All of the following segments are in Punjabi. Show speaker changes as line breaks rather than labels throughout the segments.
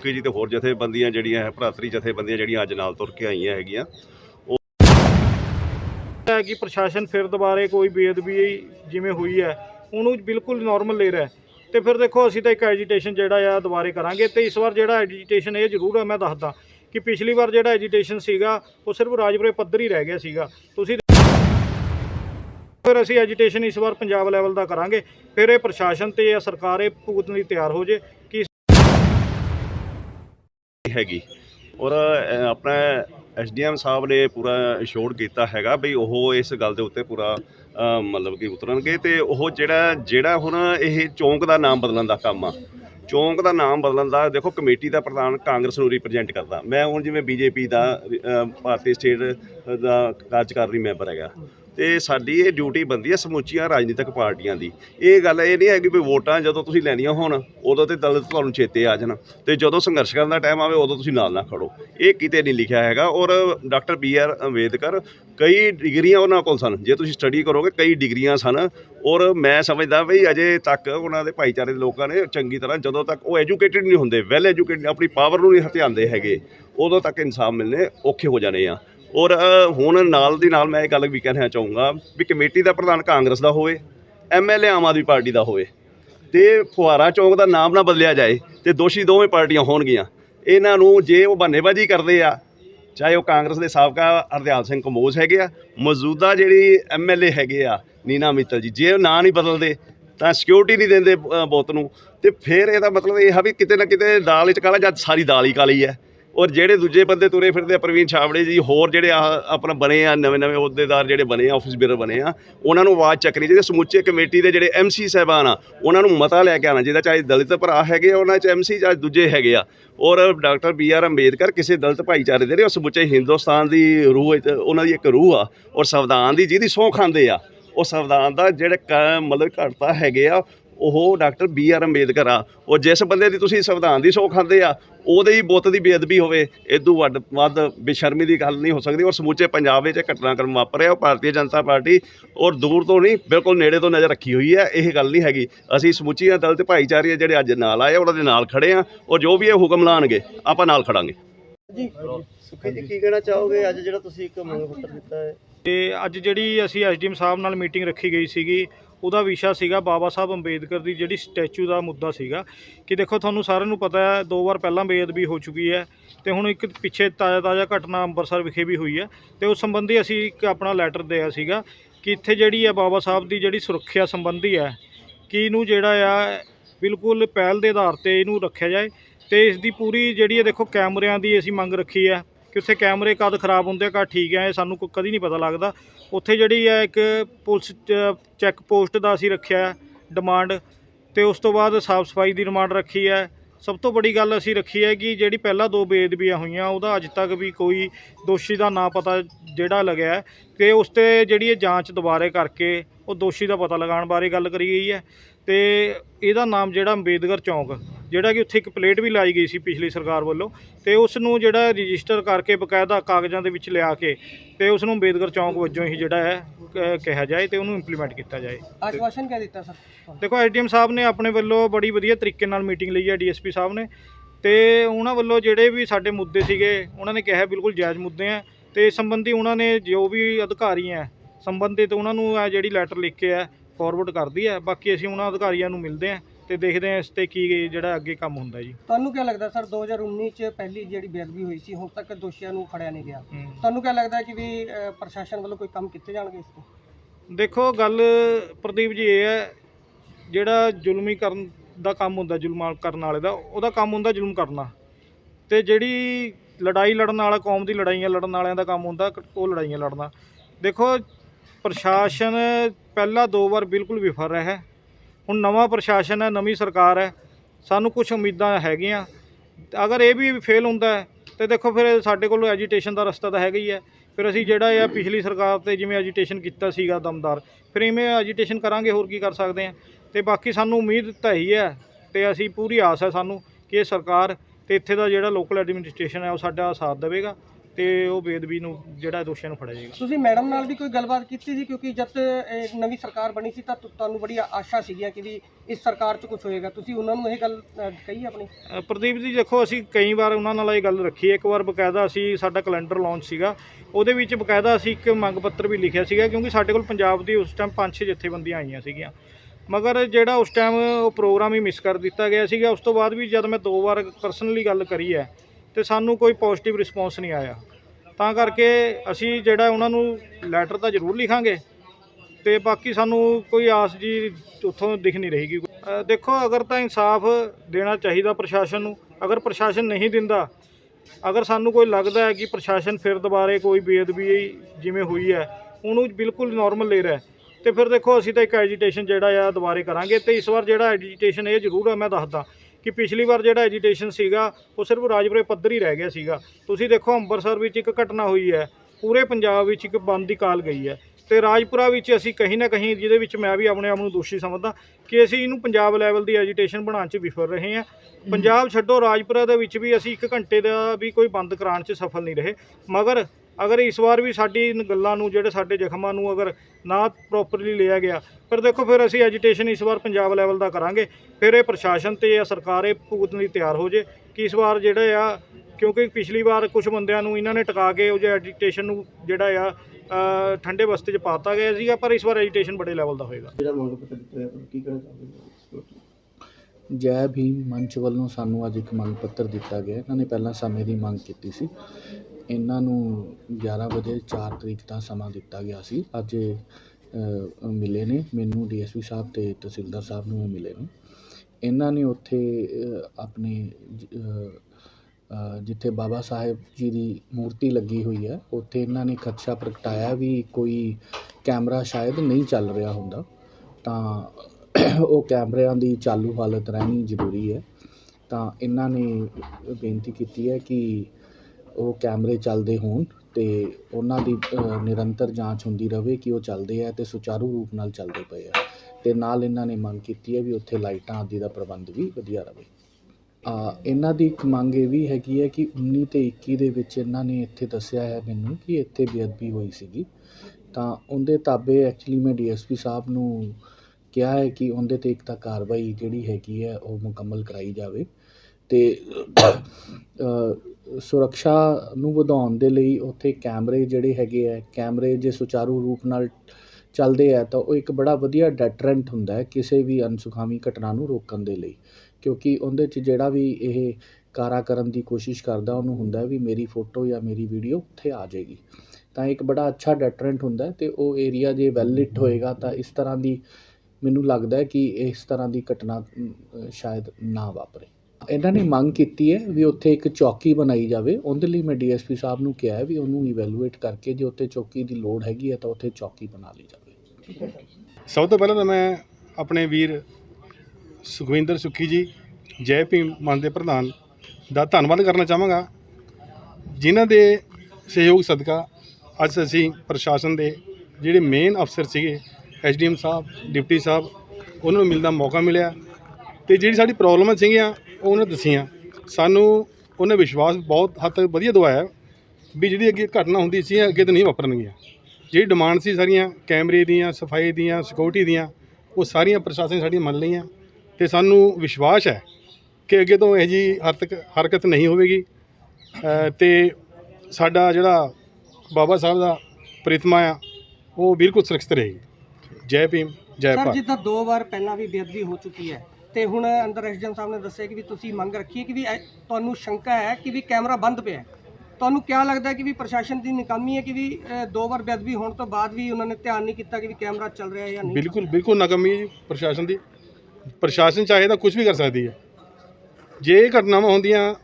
ਸੁੱਖੀ ਜੀ ਤੇ ਹੋਰ ਜਥੇਬੰਦੀਆਂ ਜਿਹੜੀਆਂ ਹੈ, ਭਰਾਤਰੀ ਜਥੇਬੰਦੀਆਂ ਜਿਹੜੀਆਂ ਅੱਜ ਨਾਲ ਤੁਰ ਕੇ ਆਈਆਂ ਹੈਗੀਆਂ।
ਹੈ ਕਿ ਪ੍ਰਸ਼ਾਸਨ ਫਿਰ ਦੁਬਾਰੇ ਕੋਈ ਬੇਅਦਬੀ ਜਿਵੇਂ ਹੋਈ ਹੈ, ਉਹਨੂੰ ਬਿਲਕੁਲ ਨਾਰਮਲ ਲੈ ਰਿਹਾ ਹੈ। ਤੇ ਫਿਰ ਦੇਖੋ, ਅਸੀਂ ਤਾਂ ਇੱਕ ਐਜੀਟੇਸ਼ਨ ਜਿਹੜਾ ਆ, ਦੁਬਾਰੇ ਕਰਾਂਗੇ। ਤੇ ਇਸ ਵਾਰ ਜਿਹੜਾ ਐਜੀਟੇਸ਼ਨ ਇਹ ਜ਼ਰੂਰ ਹੈ ਮੈਂ ਦੱਸਦਾ ਕਿ ਪਿਛਲੀ ਵਾਰ ਜਿਹੜਾ ਐਜੀਟੇਸ਼ਨ ਸੀਗਾ, ਉਹ ਸਿਰਫ ਰਾਜਪੁਰੇ ਪੱਧਰ ਹੀ ਰਹਿ ਗਿਆ ਸੀਗਾ। ਤੁਸੀਂ ਫਿਰ ਅਸੀਂ ਐਜੀਟੇਸ਼ਨ ਇਸ ਵਾਰ ਪੰਜਾਬ ਲੈਵਲ ਦਾ ਕਰਾਂਗੇ। ਫਿਰ ਇਹ ਪ੍ਰਸ਼ਾਸਨ ਤੇ ਇਹ ਸਰਕਾਰ, ਇਹ ਭੁਗਤਣ ਲਈ ਤਿਆਰ ਹੋ ਜੇ ਕਿ
ਹੈਗੀ। ਔਰ ਅ, ਆਪਣਾ ਐਸਡੀਐਮ ਸਾਹਿਬ ਨੇ ਪੂਰਾ ਅਸ਼ੋਰ ਕੀਤਾ ਹੈਗਾ ਵੀ ਉਹ ਇਸ ਗੱਲ ਦੇ ਉੱਤੇ ਪੂਰਾ ਮਤਲਬ ਕਿ ਉਤਰਨਗੇ ਤੇ ਉਹ ਜਿਹੜਾ ਜਿਹੜਾ ਹੁਣ ਇਹ ਚੌਂਕ ਦਾ ਨਾਮ ਬਦਲਣ ਦਾ ਕੰਮ ਆ। ਚੌਂਕ ਦਾ ਨਾਮ ਬਦਲਣ ਦਾ ਦੇਖੋ ਕਮੇਟੀ ਦਾ ਪ੍ਰਧਾਨ ਕਾਂਗਰਸ ਨੂੰ ਰਿਪਰੈਜ਼ੈਂਟ ਕਰਦਾ। ਮੈਂ ਹੁਣ ਜਿਵੇਂ ਬੀਜੇਪੀ ਦਾ ਭਾਰਤੀ ਸਟੇਟ ਦਾ ਕਾਰਜਕਾਰੀ ਮੈਂਬਰ ਹੈਗਾ। ਤੇ ਸਾਡੀ ਇਹ ਡਿਊਟੀ ਬੰਦੀ ਹੈ ਸਮੁੱਚੀਆਂ ਰਾਜਨੀਤਿਕ ਪਾਰਟੀਆਂ ਦੀ। ਇਹ ਗੱਲ ਇਹ ਨਹੀਂ ਹੈਗੀ ਵੀ ਵੋਟਾਂ ਜਦੋਂ ਤੁਸੀਂ ਲੈਣੀਆਂ ਹੋਣ, ਉਦੋਂ ਤੇ ਦਲਿਤ ਤੁਹਾਨੂੰ ਚੇਤੇ ਆ ਜਾਣ ਤੇ ਜਦੋਂ ਸੰਘਰਸ਼ ਕਰਨ ਦਾ ਟਾਈਮ ਆਵੇ, ਉਦੋਂ ਤੁਸੀਂ ਨਾਲ ਨਾ ਖੜੋ। ਇਹ ਕਿਤੇ ਨਹੀਂ ਲਿਖਿਆ ਹੈਗਾ ਔਰ ਡਾਕਟਰ ਬੀ ਆਰ ਅੰਬੇਦਕਰ ਕਈ ਡਿਗਰੀਆਂ ਉਹਨਾਂ ਕੋਲ ਸਨ। ਜੇ ਤੁਸੀਂ ਸਟੱਡੀ ਕਰੋਗੇ, ਕਈ ਡਿਗਰੀਆਂ ਸਨ ਔਰ ਮੈਂ ਸਮਝਦਾ ਵੀ ਅਜੇ ਤੱਕ ਉਹਨਾਂ ਦੇ ਭਾਈਚਾਰੇ ਦੇ ਲੋਕਾਂ ਨੇ ਚੰਗੀ ਤਰ੍ਹਾਂ ਜਦੋਂ ਤੱਕ ਉਹ ਐਜੂਕੇਟਿਡ ਨਹੀਂ ਹੁੰਦੇ ਵੈਲ ਐਜੂਕੇਟਡ ਆਪਣੀ ਪਾਵਰ ਨੂੰ ਨਹੀਂ ਹਥਿਆਉਂਦੇ ਹੈਗੇ, ਉਦੋਂ ਤੱਕ ਇਨਸਾਫ ਮਿਲਨੇ ਔਖੇ ਹੋ ਜਾਣੇ ਆ। ਔਰ ਹੁਣ ਨਾਲ ਦੀ ਨਾਲ ਮੈਂ ਇਹ ਗੱਲ ਵੀ ਕਹਿਣਾ ਚਾਹੂੰਗਾ ਵੀ ਕਮੇਟੀ ਦਾ ਪ੍ਰਧਾਨ ਕਾਂਗਰਸ ਦਾ ਹੋਵੇ ਐਮਐਲਏ ਆਮ ਆਦਮੀ ਪਾਰਟੀ ਦਾ ਹੋਵੇ, ਤੇ ਫੁਹਾਰਾ ਚੌਂਕ ਦਾ ਨਾਮ ਨਾ ਬਦਲਿਆ ਜਾਏ ਤੇ ਦੋਸ਼ੀ ਦੋਵੇਂ ਪਾਰਟੀਆਂ ਹੋਣਗੀਆਂ। ਇਹਨਾਂ ਨੂੰ ਜੇ ਉਹ ਬਾਨੇਬਾਜ਼ੀ ਕਰਦੇ ਆ, ਚਾਹੇ ਉਹ ਕਾਂਗਰਸ ਦੇ ਸਾਬਕਾ ਹਰਦਿਆਲ ਸਿੰਘ ਕੰਬੋਜ ਹੈਗੇ ਆ, ਮੌਜੂਦਾ ਜਿਹੜੀ ਐਮਐਲਏ ਹੈਗੇ ਆ, ਨੀਨਾ ਮਿੱਤਲ ਜੀ, ਜੇ ਉਹ ਨਾਂ ਨਹੀਂ ਬਦਲਦੇ, ਤਾਂ ਸਿਕਿਉਰਿਟੀ ਨਹੀਂ ਦਿੰਦੇ ਬੋਤ ਨੂੰ। ਤੇ ਫਿਰ ਇਹਦਾ ਮਤਲਬ ਇਹ ਹੈ ਵੀ ਕਿਤੇ ਨਾ ਕਿਤੇ ਦਾਲ ਵਿੱਚ ਕਾਲਾ ਜਾਂ ਸਾਰੀ ਦਾਲ ਹੀ ਕਾਲੀ ਹੈ। ਔਰ ਜਿਹੜੇ ਦੂਜੇ ਬੰਦੇ ਤੁਰੇ ਫਿਰਦੇ ਆ, ਪ੍ਰਵੀਨ ਛਾਵੜੇ ਜੀ, ਹੋਰ ਜਿਹੜੇ ਆ ਆਪਣਾ ਬਣੇ ਆ ਨਵੇਂ ਨਵੇਂ ਅਹੁਦੇਦਾਰ ਜਿਹੜੇ ਬਣੇ ਆ ਆਫਿਸ ਬੀਅਰ ਬਣੇ ਆ, ਉਹਨਾਂ ਨੂੰ ਆਵਾਜ਼ ਚੱਕਣੀ ਚਾਹੀਦੀ ਸਮੁੱਚੇ ਕਮੇਟੀ ਦੇ ਜਿਹੜੇ ਐਮਸੀ ਸਾਹਿਬਾਨ ਆ, ਉਹਨਾਂ ਨੂੰ ਮਤਾ ਲੈ ਕੇ ਆਉਣਾ ਜਿਹਦਾ ਚਾਹੇ ਦਲਿਤ ਭਰਾ ਹੈਗੇ ਆ ਉਹਨਾਂ 'ਚ ਐਮਸੀ ਚਾਹੇ ਦੂਜੇ ਹੈਗੇ ਆ। ਔਰ ਡਾਕਟਰ ਬੀ ਆਰ ਅੰਬੇਦਕਰ ਕਿਸੇ ਦਲਿਤ ਭਾਈਚਾਰੇ ਦੇ ਨੇ, ਉਹ ਸਮੁੱਚੇ ਹਿੰਦੁਸਤਾਨ ਦੀ ਰੂਹ ਹੈ ਉਹਨਾਂ ਦੀ ਇੱਕ ਰੂਹ ਆ, ਔਰ ਸੰਵਿਧਾਨ ਦੀ ਜਿਹਦੀ ਸਹੁੰ ਖਾਂਦੇ ਆ, ਉਹ ਸੰਵਿਧਾਨ ਦਾ ਜਿਹੜੇ ਕ- ਮਤਲਬ ਘੜਤਾ ਹੈਗੇ ਆ ਉਹ ਡਾਕਟਰ ਬੀ ਆਰ ਅੰਬੇਦਕਰ ਆ। ਉਹ ਜਿਸ ਬੰਦੇ ਦੀ ਤੁਸੀਂ ਸੰਵਿਧਾਨ ਦੀ ਸਹੁੰ ਖਾਂਦੇ ਆ ਉਹਦੇ ਹੀ ਬੁੱਤ ਦੀ ਬੇਅਦਬੀ ਹੋਵੇ ਇਦੋਂ ਵੱਡ ਵੱਧ ਬੇਸ਼ਰਮੀ ਦੀ ਗੱਲ ਨਹੀਂ ਹੋ ਸਕਦੀ। ਔਰ ਸਮੁੱਚੇ ਪੰਜਾਬ ਵਿੱਚ ਇਹ ਘਟਨਾਕ੍ਰਮ ਵਾਪਰਿਆ ਉਹ ਭਾਰਤੀ ਜਨਤਾ ਪਾਰਟੀ ਔਰ ਦੂਰ ਤੋਂ ਨਹੀਂ ਬਿਲਕੁਲ ਨੇੜੇ ਤੋਂ ਨਜ਼ਰ ਰੱਖੀ ਹੋਈ ਹੈ ਇਹ ਗੱਲ ਨਹੀਂ ਹੈਗੀ। ਅਸੀਂ ਸਮੁੱਚੀਆਂ ਦਲਿਤ ਭਾਈਚਾਰੇ ਜਿਹੜੇ ਅੱਜ ਨਾਲ ਆਏ ਉਹਨਾਂ ਦੇ ਨਾਲ ਖੜੇ ਆ ਔਰ ਜੋ ਵੀ ਇਹ ਹੁਕਮ ਲਾਣਗੇ ਆਪਾਂ ਨਾਲ ਖੜਾਂਗੇ।
ਜੀ। ਸੁਖੀ ਜੀ ਕੀ ਕਹਿਣਾ ਚਾਹੋਗੇ? ਅੱਜ ਜਿਹੜਾ ਤੁਸੀਂ ਇੱਕ ਮੰਗ ਪੱਤਰ ਦਿੱਤਾ ਹੈ।
ਤੇ ਅੱਜ ਜਿਹੜੀ ਅਸੀਂ ਐਸਡੀਐਮ ਸਾਹਿਬ ਨਾਲ ਮੀਟਿੰਗ ਰੱਖੀ ਗਈ ਸੀਗੀ ਉਹਦਾ ਵਿਸ਼ਾ ਸੀਗਾ ਬਾਬਾ ਸਾਹਿਬ ਅੰਬੇਦਕਰ ਦੀ ਜਿਹੜੀ ਸਟੈਚੂ ਦਾ ਮੁੱਦਾ ਸੀਗਾ। ਕਿ ਦੇਖੋ, ਤੁਹਾਨੂੰ ਸਾਰਿਆਂ ਨੂੰ ਪਤਾ ਹੈ, ਦੋ ਵਾਰ ਪਹਿਲਾਂ ਬੇਅਦਬੀ ਹੋ ਚੁੱਕੀ ਹੈ ਤੇ ਹੁਣ ਇੱਕ ਪਿੱਛੇ ਤਾਜ਼ਾ ਤਾਜ਼ਾ ਘਟਨਾ ਅੰਮ੍ਰਿਤਸਰ ਵਿਖੇ ਵੀ ਹੋਈ ਹੈ ਤੇ ਉਸ ਸੰਬੰਧੀ ਅਸੀਂ ਇੱਕ ਆਪਣਾ ਲੈਟਰ ਦਿਆ ਸੀਗਾ ਕਿ ਇੱਥੇ ਜਿਹੜੀ ਹੈ ਬਾਬਾ ਸਾਹਿਬ ਦੀ ਜਿਹੜੀ ਸੁਰੱਖਿਆ ਸੰਬੰਧੀ ਹੈ ਕਿ ਇਹਨੂੰ ਜਿਹੜਾ ਆ ਬਿਲਕੁਲ ਪਹਿਲ ਦੇ ਆਧਾਰ ਤੇ ਇਹਨੂੰ ਰੱਖਿਆ ਜਾਏ ਤੇ ਇਸ ਦੀ ਪੂਰੀ ਜਿਹੜੀ ਹੈ ਦੇਖੋ ਕੈਮਰਿਆਂ ਦੀ ਅਸੀਂ ਮੰਗ ਰੱਖੀ ਹੈ। ਕਿ ਉੱਥੇ ਕੈਮਰੇ ਕਦ ਖਰਾਬ ਹੁੰਦੇ ਆ, ਕਦ ਠੀਕ ਹੈ ਇਹ ਸਾਨੂੰ ਕੋਈ ਕਦੀ ਨਹੀਂ ਪਤਾ ਲੱਗਦਾ। ਉੱਥੇ ਜਿਹੜੀ ਹੈ ਇੱਕ ਪੁਲਿਸ ਚੈੱਕ ਪੋਸਟ ਦਾ ਅਸੀਂ ਰੱਖਿਆ ਡਿਮਾਂਡ, ਤੇ ਉਸ ਤੋਂ ਬਾਅਦ ਸਾਫ਼ ਸਫ਼ਾਈ ਦੀ ਡਿਮਾਂਡ ਰੱਖੀ ਹੈ। ਸਭ ਤੋਂ ਬੜੀ ਗੱਲ ਅਸੀਂ ਰੱਖੀ ਹੈ ਕਿ ਜਿਹੜੀ ਪਹਿਲਾਂ ਦੋ ਬੇਅਦਬੀਆਂ ਹੋਈਆਂ, ਉਹਦਾ ਅੱਜ ਤੱਕ ਵੀ ਕੋਈ ਦੋਸ਼ੀ ਦਾ ਨਾਂ ਪਤਾ ਜਿਹੜਾ ਲੱਗਿਆ ਹੈ, ਤੇ ਉਸ ਤੇ ਜਿਹੜੀ ਇਹ ਜਾਂਚ ਦੁਬਾਰੇ ਕਰਕੇ ਉਹ ਦੋਸ਼ੀ ਦਾ ਪਤਾ ਲਗਾਉਣ ਬਾਰੇ ਗੱਲ ਕਰੀ ਗਈ ਹੈ। ਤੇ ਇਹਦਾ ਨਾਮ ਜਿਹੜਾ ਅੰਬੇਦਕਰ ਚੌਂਕ ਜਿਹੜਾ ਕਿ ਉੱਥੇ ਇੱਕ ਪਲੇਟ ਵੀ ਲਾਈ ਗਈ ਸੀ ਪਿਛਲੀ ਸਰਕਾਰ ਵੱਲੋਂ ਤੇ ਉਸ ਨੂੰ ਜਿਹੜਾ ਰਜਿਸਟਰ ਕਰਕੇ ਬਕਾਇਦਾ ਕਾਗਜ਼ਾਂ ਦੇ ਵਿੱਚ ਲਿਆ ਕੇ ਤੇ ਉਸ ਨੂੰ ਅੰਬੇਦਕਰ ਚੌਂਕ ਵਜੋਂ ਹੀ ਜਿਹੜਾ ਹੈ ਕਿਹਾ ਜਾਏ ਤੇ ਉਹਨੂੰ ਇੰਪਲੀਮੈਂਟ ਕੀਤਾ ਜਾਏ।
ਆਸ਼ਵਾਸਨ ਕਿਆ ਦਿੱਤਾ ਸਰ?
ਦੇਖੋ ਐਸਡੀਐਮ ਸਾਹਿਬ ਨੇ ਆਪਣੇ ਵੱਲੋਂ ਬੜੀ ਵਧੀਆ ਤਰੀਕੇ ਨਾਲ ਮੀਟਿੰਗ ਲਈ ਹੈ ਡੀਐਸਪੀ ਸਾਹਿਬ ਨੇ। ਤੇ ਉਹਨਾਂ ਵੱਲੋਂ ਜਿਹੜੇ ਵੀ ਸਾਡੇ ਮੁੱਦੇ ਸੀਗੇ ਉਹਨਾਂ ਨੇ ਕਿਹਾ ਬਿਲਕੁਲ ਜਾਇਜ਼ ਮੁੱਦੇ ਆ। ਤੇ ਇਸ ਸੰਬੰਧੀ ਉਹਨਾਂ ਨੇ ਜੋ ਵੀ ਅਧਿਕਾਰੀ ਹੈ ਸੰਬੰਧਿਤ ਉਹਨਾਂ ਨੂੰ ਇਹ ਜਿਹੜੀ ਲੈਟਰ ਲਿਖ ਕੇ ਹੈ ਫਾਰਵਰਡ ਕਰਦੀ ਹੈ। ਬਾਕੀ ਅਸੀਂ ਉਹਨਾਂ ਅਧਿਕਾਰੀਆਂ ਨੂੰ ਮਿਲਦੇ ਹਾਂ। ਤੇ ਦੇਖਦੇ ਹਾਂ ਇਸ ਤੇ ਕੀ ਜਿਹੜਾ ਅੱਗੇ ਕੰਮ ਹੁੰਦਾ ਜੀ।
ਤੁਹਾਨੂੰ ਕੀ ਲੱਗਦਾ ਸਰ 2019 ਚ ਪਹਿਲੀ ਜਿਹੜੀ ਬੇਅਦਬੀ ਹੋਈ ਸੀ ਹੁਣ ਤੱਕ ਦੋਸ਼ੀਆਂ ਨੂੰ ਫੜਿਆ ਨਹੀਂ ਗਿਆ। ਤੁਹਾਨੂੰ ਕੀ ਲੱਗਦਾ ਕਿ ਵੀ ਅਹ, ਪ੍ਰਸ਼ਾਸਨ ਵੱਲੋਂ ਕੋਈ ਕੰਮ ਕੀਤੇ ਜਾਣਗੇ ਇਸ ਤੇ?
ਦੇਖੋ ਗੱਲ ਪ੍ਰਦੀਪ ਜੀ ਇਹ ਹੈ ਜਿਹੜਾ ਜ਼ੁਲਮੀ ਕਰਨ ਦਾ ਕੰਮ ਹੁੰਦਾ ਜ਼ੁਲਮਾਂ ਕਰਨ ਵਾਲੇ ਦਾ ਉਹਦਾ ਕੰਮ ਹੁੰਦਾ ਜ਼ੁਲਮ ਕਰਨਾ। ਤੇ ਜਿਹੜੀ ਲੜਾਈ ਲੜਨ ਵਾਲਾ ਕੌਮ ਦੀ ਲੜਾਈਆਂ ਲੜਨ ਵਾਲਿਆਂ ਦਾ ਕੰਮ ਹੁੰਦਾ ਉਹ ਲੜਾਈਆਂ ਲੜਨਾ। ਦੇਖੋ ਪ੍ਰਸ਼ਾਸਨ ਪਹਿਲਾਂ ਦੋ ਵਾਰ ਬਿਲਕੁਲ ਵਿਫਰ ਰਿਹਾ ਹੈ। ਹੁਣ ਨਵਾਂ ਪ੍ਰਸ਼ਾਸਨ ਹੈ, ਨਵੀਂ ਸਰਕਾਰ ਹੈ, ਸਾਨੂੰ ਕੁਝ ਉਮੀਦਾਂ ਹੈਗੀਆਂ। ਅਗਰ ਇਹ ਵੀ ਫੇਲ ਹੁੰਦਾ ਹੈ, ਤੇ ਦੇਖੋ ਫਿਰ ਸਾਡੇ ਕੋਲ ਐਜੀਟੇਸ਼ਨ ਦਾ ਰਸਤਾ ਤਾਂ ਹੈਗਾ ਹੀ ਹੈ। ਫਿਰ ਅਸੀਂ ਜਿਹੜਾ ਆ, ਪਿਛਲੀ ਸਰਕਾਰ ਤੇ ਜਿਵੇਂ ਐਜੀਟੇਸ਼ਨ ਕੀਤਾ ਸੀਗਾ ਦਮਦਾਰ, ਫਿਰ ਇਵੇਂ ਐਜੀਟੇਸ਼ਨ ਕਰਾਂਗੇ, ਹੋਰ ਕੀ ਕਰ ਸਕਦੇ ਆ ਤੇ ਬਾਕੀ ਸਾਨੂੰ ਉਮੀਦ ਤਾਂ ਹੀ ਹੈ, ਤੇ ਅਸੀਂ ਪੂਰੀ ਆਸ ਹੈ ਸਾਨੂੰ ਕਿ ਇਹ ਸਰਕਾਰ ਤੇ ਇੱਥੇ ਦਾ ਜਿਹੜਾ ਲੋਕਲ ਐਡਮਿਨਿਸਟ੍ਰੇਸ਼ਨ ਹੈ, ਉਹ ਸਾਡਾ ਸਾਥ ਦੇਵੇਗਾ। ਤੇ ਉਹ ਬੇਦਬੀ ਨੂੰ ਜਿਹੜਾ ਦੋਸ਼ੀਆਂ ਨੂੰ ਫੜਿਆ ਜਾਏਗਾ।
ਤੁਸੀਂ ਮੈਡਮ ਨਾਲ ਵੀ ਕੋਈ ਗੱਲਬਾਤ ਕੀਤੀ ਸੀ ਕਿਉਂਕਿ ਜਦ ਇਹ ਨਵੀਂ ਸਰਕਾਰ ਬਣੀ ਸੀ ਤਾਂ ਤੁ- ਤੁਹਾਨੂੰ ਬੜੀ ਆਸ਼ਾ ਸੀਗੀਆਂ ਕਿ ਵੀ ਇਸ ਸਰਕਾਰ 'ਚ ਕੁਝ ਹੋਏਗਾ। ਤੁਸੀਂ ਉਹਨਾਂ ਨੂੰ ਇਹ ਗੱਲ ਅ, ਕਹੀ ਆਪਣੀ?
ਅ, ਪ੍ਰਦੀਪ ਜੀ ਦੇਖੋ ਅਸੀਂ ਕਈ ਵਾਰ ਉਹਨਾਂ ਨਾਲ ਇਹ ਗੱਲ ਰੱਖੀ ਹੈ। ਇੱਕ ਵਾਰ ਬਕਾਇਦਾ ਅਸੀਂ ਸਾਡਾ ਕੈਲੰਡਰ ਲਾਂਚ ਸੀਗਾ। ਉਹਦੇ ਵਿੱਚ ਬਕਾਇਦਾ ਅਸੀਂ ਇੱਕ ਮੰਗ ਪੱਤਰ ਵੀ ਲਿਖਿਆ ਸੀਗਾ ਕਿਉਂਕਿ ਸਾਡੇ ਕੋਲ ਪੰਜਾਬ ਦੀ ਉਸ ਟਾਈਮ ਪੰਜ ਛੇ ਜਥੇਬੰਦੀਆਂ ਆਈਆਂ ਸੀਗੀਆਂ। ਮਗਰ ਜਿਹੜਾ ਉਸ ਟਾਈਮ ਉਹ ਪ੍ਰੋਗਰਾਮ ਹੀ ਮਿਸ ਕਰ ਦਿੱਤਾ ਗਿਆ ਸੀਗਾ। ਉਸ ਤੋਂ ਬਾਅਦ ਵੀ ਜਦ ਮੈਂ ਦੋ ਵਾਰ ਪਰਸਨਲੀ ਗੱਲ ਕਰੀ ਹੈ ਤੇ ਸਾਨੂੰ ਕੋਈ ਪੋਜ਼ਿਟਿਵ ਰਿਸਪੌਂਸ ਨਹੀਂ ਆਇਆ। ਤਾਂ ਕਰਕੇ ਅਸੀਂ ਜਿਹੜਾ ਉਹਨਾਂ ਨੂੰ ਲੈਟਰ ਤਾਂ ਜ਼ਰੂਰ ਲਿਖਾਂਗੇ ਤੇ ਬਾਕੀ ਸਾਨੂੰ ਕੋਈ ਆਸ ਜੀ ਉੱਥੋਂ ਦਿਖ ਨਹੀਂ ਰਹੀਗੀ। ਦੇਖੋ ਅਗਰ ਤਾਂ ਇਨਸਾਫ ਦੇਣਾ ਚਾਹੀਦਾ ਪ੍ਰਸ਼ਾਸਨ ਨੂੰ ਅਗਰ ਪ੍ਰਸ਼ਾਸਨ ਨਹੀਂ ਦਿੰਦਾ ਅਗਰ ਸਾਨੂੰ ਕੋਈ ਲੱਗਦਾ ਹੈ ਕਿ ਪ੍ਰਸ਼ਾਸਨ ਫਿਰ ਦੁਬਾਰੇ ਕੋਈ ਬੇਅਦਬੀ ਜਿਵੇਂ ਹੋਈ ਹੈ ਉਹਨੂੰ ਬਿਲਕੁਲ ਨਾਰਮਲ ਲੈ ਰਿਹਾ ਹੈ, ਤੇ ਫਿਰ ਦੇਖੋ ਅਸੀਂ ਤਾਂ ਇੱਕ ਐਜੀਟੇਸ਼ਨ ਜਿਹੜਾ ਆ ਦੁਬਾਰੇ ਕਰਾਂਗੇ ਤੇ ਇਸ ਵਾਰ ਜਿਹੜਾ ਐਜੀਟੇਸ਼ਨ ਇਹ ਜ਼ਰੂਰ ਆ ਮੈਂ ਦੱਸਦਾ ਕਿ ਪਿਛਲੀ ਵਾਰ ਜਿਹੜਾ ਐਜੀਟੇਸ਼ਨ ਸੀਗਾ ਉਹ ਸਿਰਫ ਰਾਜਪੁਰੇ ਪੱਧਰ ਹੀ ਰਹਿ ਗਿਆ ਸੀਗਾ। ਤੁਸੀਂ ਦੇਖੋ ਅੰਮ੍ਰਿਤਸਰ ਵਿੱਚ ਇੱਕ ਘਟਨਾ ਹੋਈ ਹੈ। ਪੂਰੇ ਪੰਜਾਬ ਵਿੱਚ ਇੱਕ ਬੰਦ ਦੀ ਕਾਲ ਗਈ ਹੈ। ਤੇ ਰਾਜਪੁਰਾ ਵਿੱਚ ਅਸੀਂ ਕਹੀਂ ਨਾ ਕਹੀਂ ਜਿਹਦੇ ਵਿੱਚ ਮੈਂ ਵੀ ਆਪਣੇ ਆਪ ਨੂੰ ਦੋਸ਼ੀ ਸਮਝਦਾ ਕਿ ਅਸੀਂ ਇਹਨੂੰ ਪੰਜਾਬ ਲੈਵਲ ਦੀ ਐਜੀਟੇਸ਼ਨ ਬਣਾਉਣ 'ਚ ਵਿਫਲ ਰਹੇ ਹਾਂ। ਪੰਜਾਬ ਛੱਡੋ ਰਾਜਪੁਰਾ ਦੇ ਵਿੱਚ ਵੀ ਅਸੀਂ 1 ਘੰਟੇ ਦਾ ਵੀ ਕੋਈ ਬੰਦ ਕਰਾਉਣ 'ਚ ਸਫਲ ਨਹੀਂ ਰਹੇ। ਮਗਰ ਅਗਰ ਇਸ ਵਾਰ ਵੀ ਸਾਡੀ ਗੱਲਾਂ ਨੂੰ ਜਿਹੜੇ ਸਾਡੇ ਜ਼ਖਮਾਂ ਨੂੰ ਅਗਰ ਨਾ ਪ੍ਰੋਪਰਲੀ ਲਿਆ ਗਿਆ ਫਿਰ ਦੇਖੋ ਫਿਰ ਅਸੀਂ ਐਜੀਟੇਸ਼ਨ ਇਸ ਵਾਰ ਪੰਜਾਬ ਲੈਵਲ ਦਾ ਕਰਾਂਗੇ। ਫਿਰ ਇਹ ਪ੍ਰਸ਼ਾਸਨ ਤੇ ਜਾਂ ਸਰਕਾਰ ਇਹ ਭੁਗਤਣ ਲਈ ਤਿਆਰ ਹੋ ਜੇ ਕਿ ਇਸ ਵਾਰ ਜਿਹੜੇ ਆ ਕਿਉਂਕਿ ਪਿਛਲੀ ਵਾਰ ਕੁਝ ਬੰਦਿਆਂ ਨੂੰ ਇਹਨਾਂ ਨੇ ਟਿਕਾ ਕੇ ਉਹ ਜੇ ਐਜੀਟੇਸ਼ਨ ਨੂੰ ਜਿਹੜਾ ਆ ਠੰਡੇ ਬਸਤੇ 'ਚ ਪਾਤਾ ਗਿਆ ਸੀਗਾ ਪਰ ਇਸ ਵਾਰ ਐਜੀਟੇਸ਼ਨ ਬੜੇ ਲੈਵਲ ਦਾ ਹੋਏਗਾ।
ਜਿਹੜਾ ਮੰਗ ਪੱਤਰ ਦਿੱਤਾ ਹੈ ਕੀ ਕਹਿਣਾ ਚਾਹੁੰਦੇ ਜੈ ਭੀਮ ਮੰਚ ਵੱਲੋਂ ਸਾਨੂੰ ਅੱਜ ਇੱਕ ਮੰਗ ਪੱਤਰ ਦਿੱਤਾ ਗਿਆ। ਇਹਨਾਂ ਨੇ ਪਹਿਲਾਂ ਸਮੇਂ ਦੀ ਮੰਗ ਕੀਤੀ ਸੀ। ਇਹਨਾਂ ਨੂੰ 11 ਵਜੇ ਚਾਰ ਤਰੀਕ ਦਾ ਸਮਾਂ ਦਿੱਤਾ ਗਿਆ ਸੀ। ਅੱਜ ਮਿਲੇ ਨੇ ਮੈਨੂੰ ਡੀਐਸਪੀ ਸਾਹਿਬ ਅਤੇ ਤਹਿਸੀਲਦਾਰ ਸਾਹਿਬ ਨੂੰ ਮਿਲੇ ਨੇ। ਇਹਨਾਂ ਨੇ ਉੱਥੇ ਆਪਣੇ ਜਿੱਥੇ ਬਾਬਾ ਸਾਹਿਬ ਜੀ ਦੀ ਮੂਰਤੀ ਲੱਗੀ ਹੋਈ ਹੈ, ਉੱਥੇ ਇਹਨਾਂ ਨੇ ਖਦਸ਼ਾ ਪ੍ਰਗਟਾਇਆ ਵੀ ਕੋਈ ਕੈਮਰਾ ਸ਼ਾਇਦ ਨਹੀਂ ਚੱਲ ਰਿਹਾ ਹੁੰਦਾ। ਤਾਂ ਉਹ ਕੈਮਰਿਆਂ ਦੀ ਚਾਲੂ ਹਾਲਤ ਰਹਿਣੀ ਜ਼ਰੂਰੀ ਹੈ। ਤਾਂ ਇਹਨਾਂ ਨੇ ਬੇਨਤੀ ਕੀਤੀ ਹੈ ਕਿ ਉਹ ਕੈਮਰੇ ਚੱਲਦੇ ਹੋਣ ਅਤੇ ਉਹਨਾਂ ਦੀ ਨਿਰੰਤਰ ਜਾਂਚ ਹੁੰਦੀ ਰਹੇ ਕਿ ਉਹ ਚੱਲਦੇ ਹੈ ਅਤੇ ਸੁਚਾਰੂ ਰੂਪ ਨਾਲ ਚੱਲਦੇ ਪਏ ਹੈ ਅਤੇ ਨਾਲ ਇਹਨਾਂ ਨੇ ਮੰਗ ਕੀਤੀ ਹੈ ਵੀ ਉੱਥੇ ਲਾਈਟਾਂ ਆਦਿ ਦਾ ਪ੍ਰਬੰਧ ਵੀ ਵਧੀਆ ਰਹੇ ਇਹਨਾਂ ਦੀ ਇੱਕ ਮੰਗ ਇਹ ਵੀ ਹੈਗੀ ਹੈ ਕਿ ਉੱਨੀ ਅਤੇ ਇੱਕੀ ਦੇ ਵਿੱਚ ਇਹਨਾਂ ਨੇ ਇੱਥੇ ਦੱਸਿਆ ਹੈ ਮੈਨੂੰ ਕਿ ਇੱਥੇ ਬੇਅਦਬੀ ਹੋਈ ਸੀਗੀ। ਤਾਂ ਉਹਦੇ ਤਾਬੇ ਐਕਚੁਅਲੀ ਮੈਂ ਡੀ ਐੱਸ ਪੀ ਸਾਹਿਬ ਨੂੰ ਕਿਹਾ ਹੈ ਕਿ ਉਹਦੇ ਤੇ ਇੱਕ ਤਾਂ ਕਾਰਵਾਈ ਜਿਹੜੀ ਹੈਗੀ ਹੈ ਉਹ ਮੁਕੰਮਲ ਕਰਾਈ ਜਾਵੇ। ਤੇ ਅ, ਸੁਰੱਖਿਆ ਨੂੰ ਵਧਾਉਣ ਦੇ ਲਈ ਉੱਥੇ ਕੈਮਰੇ ਜਿਹੜੇ ਹੈਗੇ ਹੈ ਕੈਮਰੇ ਜੇ ਸੁਚਾਰੂ ਰੂਪ ਨਾਲ ਚੱਲਦੇ ਹੈ ਤਾਂ ਉਹ ਇੱਕ ਬੜਾ ਵਧੀਆ ਡੈਟਰੈਂਟ ਹੁੰਦਾ ਕਿਸੇ ਵੀ ਅਣਸੁਖਾਵੀ ਘਟਨਾ ਨੂੰ ਰੋਕਣ ਦੇ ਲਈ। ਕਿਉਂਕਿ ਉਹਦੇ 'ਚ ਜਿਹੜਾ ਵੀ ਇਹ ਕਾਰਾ ਕਰਨ ਦੀ ਕੋਸ਼ਿਸ਼ ਕਰਦਾ ਉਹਨੂੰ ਹੁੰਦਾ ਵੀ ਮੇਰੀ ਫੋਟੋ ਜਾਂ ਮੇਰੀ ਵੀਡੀਓ ਉੱਥੇ ਆ ਜਾਵੇਗੀ ਤਾਂ ਇੱਕ ਬੜਾ ਅੱਛਾ ਡੈਟਰੈਂਟ ਹੁੰਦਾ ਅਤੇ ਉਹ ਏਰੀਆ ਜੇ ਵੈੱਲ ਲਿਟ ਹੋਏਗਾ ਤਾਂ ਇਸ ਤਰ੍ਹਾਂ ਦੀ ਮੈਨੂੰ ਲੱਗਦਾ ਕਿ ਇਸ ਤਰ੍ਹਾਂ ਦੀ ਘਟਨਾ ਸ਼ਾਇਦ ਨਾ ਵਾਪਰੇ। ਇਹਨਾਂ ਨੇ ਮੰਗ ਕੀਤੀ ਹੈ ਵੀ ਉੱਥੇ ਇੱਕ ਚੌਕੀ ਬਣਾਈ ਜਾਵੇ। ਉਹਦੇ ਲਈ ਮੈਂ ਡੀਐਸਪੀ ਸਾਹਿਬ ਨੂੰ ਕਿਹਾ ਵੀ ਉਹਨੂੰ ਇਵੈਲੂਏਟ ਕਰਕੇ ਜੇ ਉੱਥੇ ਚੌਕੀ ਦੀ ਲੋੜ ਹੈਗੀ ਹੈ ਤਾਂ ਉੱਥੇ ਚੌਕੀ ਬਣਾ ਲਈ ਜਾਵੇ।
ਸਭ ਤੋਂ ਪਹਿਲਾਂ ਤਾਂ ਮੈਂ ਆਪਣੇ ਵੀਰ ਸੁਖਵਿੰਦਰ ਸੁੱਖੀ ਜੀ, ਜੈ ਭੀਮ ਮੰਨ ਦੇ ਪ੍ਰਧਾਨ ਦਾ ਧੰਨਵਾਦ ਕਰਨਾ ਚਾਹਾਂਗਾ। ਜਿਨ੍ਹਾਂ ਦੇ ਸਹਿਯੋਗ ਸਦਕਾ ਅੱਜ ਅਸੀਂ ਪ੍ਰਸ਼ਾਸਨ ਦੇ ਜਿਹੜੇ ਮੇਨ ਅਫਸਰ ਸੀਗੇ ਐਸਡੀਐਮ ਸਾਹਿਬ, ਡਿਪਟੀ ਸਾਹਿਬ, ਉਹਨਾਂ ਨੂੰ ਮਿਲਦਾ ਮੌਕਾ ਮਿਲਿਆ। ਤੇ ਜਿਹੜੀ ਸਾਡੀ ਪ੍ਰੋਬਲਮਾਂ ਸੀਗੀਆਂ ਉਹਨੇ ਦੱਸੀਆਂ ਸਾਨੂੰ ਉਹਨੇ ਵਿਸ਼ਵਾਸ ਬਹੁਤ ਹੱਦ ਤੱਕ ਵਧੀਆ ਦਵਾਇਆ ਵੀ ਜਿਹੜੀ ਅੱਗੇ ਘਟਨਾ ਹੁੰਦੀ ਸੀ ਅੱਗੇ ਤੋਂ ਨਹੀਂ ਵਾਪਰਨਗੀਆਂ। ਜਿਹੜੀ ਡਿਮਾਂਡ ਸੀ ਸਾਰੀਆਂ ਕੈਮਰੇ ਦੀਆਂ ਸਫ਼ਾਈ ਦੀਆਂ ਸਿਕਿਉਰਿਟੀ ਦੀਆਂ ਉਹ ਸਾਰੀਆਂ ਪ੍ਰਸ਼ਾਸਨ ਸਾਡੀਆਂ ਮੰਨ ਲਈਆਂ। ਤੇ ਸਾਨੂੰ ਵਿਸ਼ਵਾਸ ਹੈ ਕਿ ਅੱਗੇ ਤੋਂ ਇਹ ਜੀ ਹਰਕਤ ਹਰਕਤ ਨਹੀਂ ਹੋਵੇਗੀ। ਤੇ ਸਾਡਾ ਜਿਹੜਾ ਬਾਬਾ ਸਾਹਿਬ ਦਾ ਪ੍ਰੀਤਮਾ ਆ ਉਹ ਬਿਲਕੁਲ ਸੁਰੱਖਿਅਤ ਰਹੇਗੀ। ਜੈ ਭੀਮ ਜੈ
ਸਰ
ਭਾਰਤ।
ਜਿੱਦਾਂ ਦੋ ਵਾਰ ਪਹਿਲਾਂ ਵੀ ਬੇਅਦਬੀ ਹੋ ਚੁੱਕੀ ਹੈ ਤੇ ਹੁਣ ਅੰਦਰ ਐਸਡੀਐਮ ਸਾਹਿਬ ਨੇ ਦੱਸਿਆ ਕਿ ਵੀ ਤੁਸੀਂ ਮੰਗ ਰੱਖੀ ਹੈ ਕਿ ਵੀ ਇਹ- ਤੁਹਾਨੂੰ ਸ਼ੰਕਾ ਹੈ ਕਿ ਵੀ ਕੈਮਰਾ ਬੰਦ ਪਿਆ ਹੈ। ਤੁਹਾਨੂੰ ਕੀ ਲੱਗਦਾ ਹੈ ਕਿ ਵੀ ਪ੍ਰਸ਼ਾਸਨ ਦੀ ਨਾਕਾਮੀ ਹੈ ਕਿ ਵੀ ਅ, ਦੋ ਵਾਰ ਬੇਅਦਬੀ ਹੋਣ ਤੋਂ ਬਾਅਦ ਵੀ ਉਹਨਾਂ ਨੇ ਧਿਆਨ ਨਹੀਂ ਕੀਤਾ ਕਿ ਵੀ ਕੈਮਰਾ ਚੱਲ ਰਿਹਾ ਹੈ ਜਾਂ ਨਹੀਂ
ਬਿਲਕੁਲ ਬਿਲਕੁਲ ਨਾਕਾਮੀ ਹੈ ਜੀ ਪ੍ਰਸ਼ਾਸਨ ਦੀ। ਪ੍ਰਸ਼ਾਸਨ ਚਾਹੇ ਤਾਂ ਕੁਝ ਵੀ ਕਰ ਸਕਦੀ ਹੈ। ਜੇ ਇਹ ਘਟਨਾਵਾਂ ਹੁੰਦੀਆਂ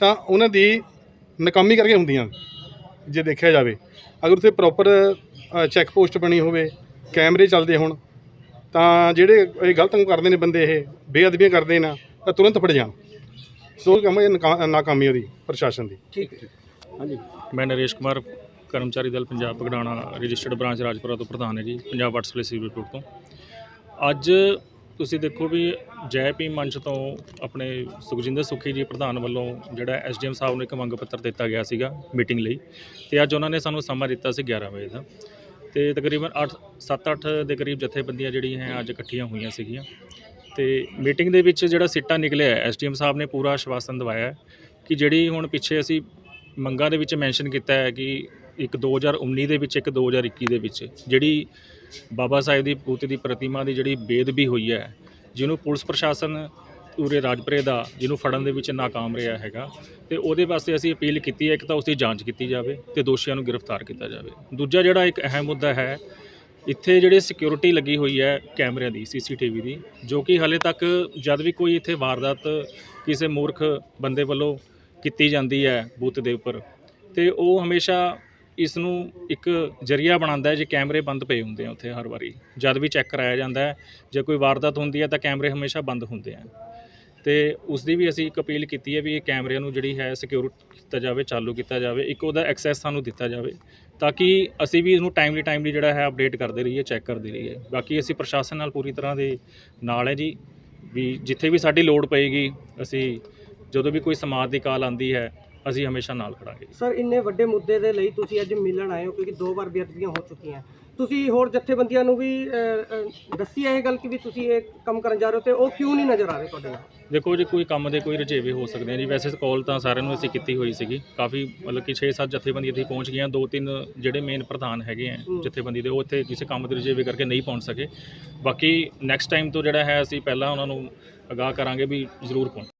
ਤਾਂ ਉਹਨਾਂ ਦੀ ਨਾਕਾਮੀ ਕਰਕੇ ਹੁੰਦੀਆਂ ਜੇ ਦੇਖਿਆ ਜਾਵੇ। ਅਗਰ ਉੱਥੇ ਪ੍ਰੋਪਰ ਚੈੱਕ ਪੋਸਟ ਬਣੀ ਹੋਵੇ ਕੈਮਰੇ ਚੱਲਦੇ ਹੋਣ ਤਾਂ ਜਿਹੜੇ ਇਹ ਗਲਤ ਕੰਮ ਕਰਦੇ ਨੇ ਬੰਦੇ ਇਹ ਬੇਅਦਬੀਆਂ ਕਰਦੇ ਨੇ ਤਾਂ ਤੁਰੰਤ ਫੜ ਜਾਣ। ਸੋ ਕੰਮ ਇਹ ਨਾਕਾ- ਨਾਕਾਮੀ ਉਹਦੀ ਪ੍ਰਸ਼ਾਸਨ ਦੀ।
ਠੀਕ ਹੈ
ਮੈਂ ਨਰੇਸ਼ ਕੁਮਾਰ ਕਰਮਚਾਰੀ ਦਲ ਪੰਜਾਬ ਪਗਡਾਣਾ ਰਜਿਸਟਰਡ ਬ੍ਰਾਂਚ ਰਾਜਪੁਰਾ ਤੋਂ ਪ੍ਰਧਾਨ ਹੈ ਜੀ ਪੰਜਾਬ ਆਰਟਸ ਪਲੇਸ ਰਿਪੋਰਟ ਤੋਂ। ਅੱਜ ਤੁਸੀਂ ਦੇਖੋ ਵੀ ਜੈ ਭੀਮ ਮੰਚ ਤੋਂ ਆਪਣੇ ਸੁਖਜਿੰਦਰ ਸੁਖੀ ਜੀ ਪ੍ਰਧਾਨ ਵੱਲੋਂ ਜਿਹੜਾ ਐਸਡੀਐਮ ਸਾਹਿਬ ਨੂੰ ਇੱਕ ਮੰਗ ਪੱਤਰ ਦਿੱਤਾ ਗਿਆ ਸੀਗਾ ਮੀਟਿੰਗ ਲਈ ਤੇ ਅੱਜ ਉਹਨਾਂ ਨੇ ਸਾਨੂੰ ਸਮਾਂ ਦਿੱਤਾ ਸੀ 11 ਵਜੇ ਦਾ। ਤੇ ਤਕਰੀਬਨ 8 7-8 ਦੇ ਕਰੀਬ ਜਥੇਬੰਦੀਆਂ ਜਿਹੜੀਆਂ ਹੈ ਅੱਜ ਇਕੱਠੀਆਂ ਹੋਈਆਂ ਸੀਗੀਆਂ। ਤੇ ਮੀਟਿੰਗ ਦੇ ਵਿੱਚ ਜਿਹੜਾ ਸਿੱਟਾ ਨਿਕਲਿਆ ਐਸਡੀਐਮ ਸਾਹਿਬ ਨੇ ਪੂਰਾ ਆਸ਼ਵਾਸਨ ਦਿਵਾਇਆ ਕਿ ਜਿਹੜੀ ਹੁਣ ਪਿੱਛੇ ਅਸੀਂ ਮੰਗਾਂ ਦੇ ਵਿੱਚ ਮੈਂਸ਼ਨ ਕੀਤਾ ਹੈ ਕਿ ਇੱਕ 2019 ਦੇ ਵਿੱਚ, ਇੱਕ 2021 ਦੇ ਵਿੱਚ ਜਿਹੜੀ ਬਾਬਾ ਸਾਹਿਬ ਦੀ, ਪੂਤ ਦੀ ਪ੍ਰਤਿਮਾ ਦੀ ਜਿਹੜੀ ਬੇਦਬੀ ਹੋਈ ਹੈ, ਜਿਹਨੂੰ ਪੁਲਿਸ ਪ੍ਰਸ਼ਾਸਨ ਪੂਰੇ ਰਾਜਪੁਰੇ ਦਾ, ਜਿਹਨੂੰ ਫੜਨ ਦੇ ਵਿੱਚ ਨਾਕਾਮ ਰਿਹਾ ਹੈਗਾ, ਤੇ ਉਹਦੇ ਵਾਸਤੇ ਅਸੀਂ ਅਪੀਲ ਕੀਤੀ ਹੈ, ਇੱਕ ਤਾਂ ਉਸ ਦੀ ਜਾਂਚ ਕੀਤੀ ਜਾਵੇ ਤੇ ਦੋਸ਼ੀਆਂ ਨੂੰ ਗ੍ਰਿਫਤਾਰ ਕੀਤਾ ਜਾਵੇ। ਦੂਜਾ ਜਿਹੜਾ ਇੱਕ ਅਹਿਮ ਮੁੱਦਾ ਹੈ, ਇੱਥੇ ਜਿਹੜੀ ਸਿਕਿਉਰਿਟੀ ਲੱਗੀ ਹੋਈ ਹੈ ਕੈਮਰਿਆਂ ਦੀ, ਸੀਸੀਟੀਵੀ ਦੀ, ਜੋ ਕਿ ਹਾਲੇ ਤੱਕ ਜਦ ਵੀ ਕੋਈ ਇੱਥੇ ਵਾਰਦਾਤ ਕਿਸੇ ਮੂਰਖ ਬੰਦੇ ਵੱਲੋਂ ਕੀਤੀ ਜਾਂਦੀ ਹੈ ਬੂਥ ਦੇ ਉੱਪਰ, ਤੇ ਉਹ ਹਮੇਸ਼ਾ ਇਸ ਨੂੰ ਇੱਕ ਜਰੀਆ ਬਣਾਉਂਦਾ ਹੈ ਜੇ ਕੈਮਰੇ ਬੰਦ ਪਏ ਹੁੰਦੇ ਆ ਉੱਥੇ ਹਰ ਵਾਰੀ। ਜਦ ਵੀ ਚੈੱਕ ਕਰਾਇਆ ਜਾਂਦਾ ਹੈ, ਜੇ ਕੋਈ ਵਾਰਦਾਤ ਹੁੰਦੀ ਹੈ ਤਾਂ ਕੈਮਰੇ ਹਮੇਸ਼ਾ ਬੰਦ ਹੁੰਦੇ ਆ। ਤੇ ਉਸ ਦੀ ਵੀ ਅਸੀਂ ਇੱਕ ਅਪੀਲ ਕੀਤੀ ਹੈ ਵੀ ਇਹ ਕੈਮਰਿਆਂ ਨੂੰ ਜਿਹੜੀ ਹੈ ਸਿਕਿਉਰ ਕੀਤਾ ਜਾਵੇ, ਚਾਲੂ ਕੀਤਾ ਜਾਵੇ, ਇੱਕ ਉਹਦਾ ਐਕਸੈਸ ਸਾਨੂੰ ਦਿੱਤਾ ਜਾਵੇ ਤਾਂ ਕਿ ਅਸੀਂ ਵੀ ਇਹਨੂੰ ਟਾਈਮਲੀ ਟਾਈਮਲੀ ਜਿਹੜਾ ਹੈ ਅਪਡੇਟ ਕਰਦੇ ਰਹੀਏ ਚੈੱਕ ਕਰਦੇ ਰਹੀਏ। ਬਾਕੀ ਅਸੀਂ ਪ੍ਰਸ਼ਾਸਨ ਨਾਲ ਪੂਰੀ ਤਰ੍ਹਾਂ ਦੇ ਨਾਲ ਹੈ ਜੀ, ਵੀ ਜਿੱਥੇ ਵੀ ਸਾਡੀ ਲੋੜ ਪਏਗੀ, ਅਸੀਂ ਜਦੋਂ ਵੀ ਕੋਈ ਸਮਾਜ ਦੀ ਕਾਲ ਆਂਦੀ ਹੈ, ਅਸੀਂ ਹਮੇਸ਼ਾ ਨਾਲ ਖੜਾਂਗੇ
ਸਰ ਇੰਨੇ ਵੱਡੇ ਮੁੱਦੇ ਦੇ ਲਈ ਤੁਸੀਂ ਅੱਜ ਮਿਲਣ ਆਏ ਹੋ, ਕਿਉਂਕਿ ਦੋ ਵਾਰ ਬੇਅਦਬੀਆਂ ਹੋ ਚੁੱਕੀਆਂ। ਤੁਸੀਂ ਹੋਰ ਜਥੇਬੰਦੀਆਂ ਨੂੰ ਵੀ ਦੱਸੀ ਹੈ ਇਹ ਗੱਲ ਕਿ ਵੀ ਤੁਸੀਂ ਇਹ ਕੰਮ ਕਰਨ ਜਾ ਰਹੇ ਹੋ ਤੇ ਉਹ ਕਿਉਂ ਨਹੀਂ ਨਜ਼ਰ ਆ ਰਹੇ ਤੁਹਾਡੇ ਨਾਲ?
ਦੇਖੋ ਜੀ ਕੋਈ ਕੰਮ ਦੇ ਕੋਈ ਰੁਝੇਵੇ ਹੋ ਸਕਦੇ ਆ ਜੀ। ਵੈਸੇ ਕਾਲ ਤਾਂ ਸਾਰਿਆਂ ਨੂੰ ਅਸੀਂ ਕੀਤੀ ਹੋਈ ਸੀਗੀ। ਕਾਫੀ ਮਤਲਬ ਕਿ 6-7 ਜਥੇਬੰਦੀ ਇੱਥੇ ਪਹੁੰਚ ਗਈਆਂ। ਦੋ ਤਿੰਨ ਜਿਹੜੇ ਮੇਨ ਪ੍ਰਧਾਨ ਹੈਗੇ ਆ। ਜਥੇਬੰਦੀ ਦੇ ਉਹ ਇੱਥੇ ਕਿਸੇ ਕੰਮ ਦੇ ਰੁਝੇਵੇ ਕਰਕੇ ਨਹੀਂ ਪਹੁੰਚ ਸਕੇ। ਬਾਕੀ ਨੈਕਸਟ ਟਾਈਮ ਤੋਂ ਜਿਹੜਾ ਹੈ ਅਸੀਂ ਪਹਿਲਾਂ ਉਹਨਾਂ ਨੂੰ ਅਗਾਹ ਕਰਾਂਗੇ ਵੀ ਜ਼ਰੂਰ ਪਹੁੰਚ।